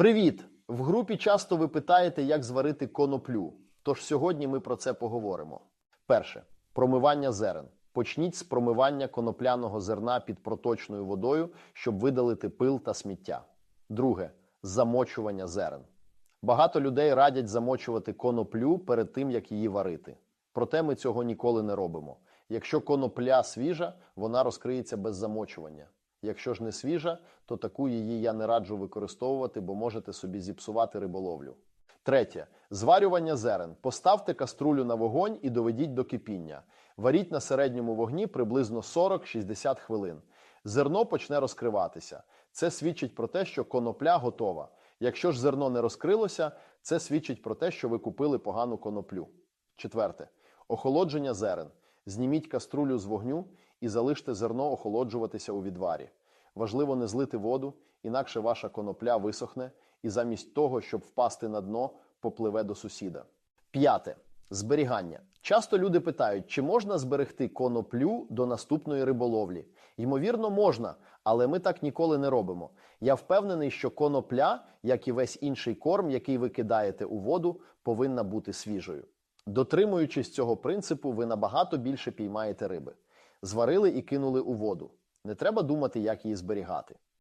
Привіт! В групі часто ви питаєте, як зварити коноплю. Тож сьогодні ми про це поговоримо. Перше промивання зерен. Почніть з промивання конопляного зерна під проточною водою, щоб видалити пил та сміття. Друге замочування зерен. Багато людей радять замочувати коноплю перед тим, як її варити. Проте ми цього ніколи не робимо. Якщо конопля свіжа, вона розкриється без замочування. Якщо ж не свіжа, то таку її я не раджу використовувати, бо можете собі зіпсувати риболовлю. Третє зварювання зерен. Поставте каструлю на вогонь і доведіть до кипіння. Варіть на середньому вогні приблизно 40-60 хвилин. Зерно почне розкриватися. Це свідчить про те, що конопля готова. Якщо ж зерно не розкрилося, це свідчить про те, що ви купили погану коноплю. Четверте охолодження зерен. Зніміть каструлю з вогню і залиште зерно охолоджуватися у відварі. Важливо не злити воду, інакше ваша конопля висохне і замість того, щоб впасти на дно, попливе до сусіда. П'яте зберігання. Часто люди питають, чи можна зберегти коноплю до наступної риболовлі. Ймовірно, можна, але ми так ніколи не робимо. Я впевнений, що конопля, як і весь інший корм, який ви кидаєте у воду, повинна бути свіжою. Дотримуючись цього принципу, ви набагато більше піймаєте риби. Зварили і кинули у воду. Не треба думати, як її зберігати.